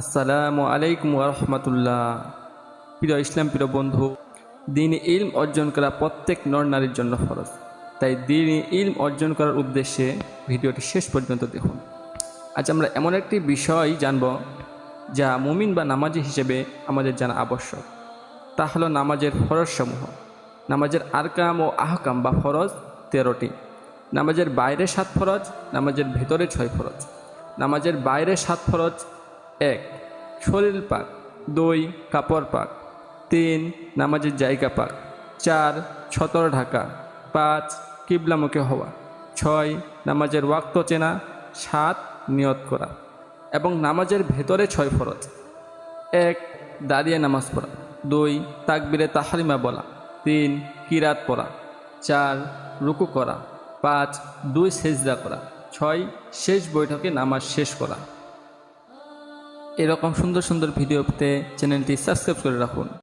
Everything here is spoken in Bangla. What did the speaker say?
আসসালামু আলাইকুম রহমতুল্লাহ। প্রিয় ইসলাম, প্রিয় বন্ধু, দিন ইলম অর্জন করা প্রত্যেক নর নারীর জন্য ফরজ। তাই দিন ইলম অর্জন করার উদ্দেশ্যে ভিডিওটি শেষ পর্যন্ত দেখুন। আজ আমরা এমন একটি বিষয় জানব, যা মুমিন বা নামাজি হিসেবে আমাদের জানা আবশ্যক। তা হলো নামাজের ফরজসমূহ। নামাজের আরকাম ও আহকাম বা ফরজ তেরোটি। নামাজের বাইরে সাত ফরজ, নামাজের ভেতরে ছয় ফরজ। নামাজের বাইরে সাত ফরজ এক, শরীর পাক। দুই, কাপড় পাক। তিন, নামাজের জায়গা পাক। চার ছতর ঢাকা। পাঁচ, কিবলামুখে হওয়া। ছয়, নামাজের ওয়াক্ত চেনা। সাত, নিয়ত করা। এবং নামাজের ভেতরে ছয় ফরজ। এক, দাঁড়িয়ে নামাজ পড়া। দুই, তাকবিরে তাহারিমা বলা। তিন, কিরাত পড়া। চার, রুকু করা। পাঁচ, দুই সেজদা করা। ছয়, শেষ বৈঠকে নামাজ শেষ করা। এরকম সুন্দর সুন্দর ভিডিও পেতে চ্যানেলটি সাবস্ক্রাইব করে রাখুন।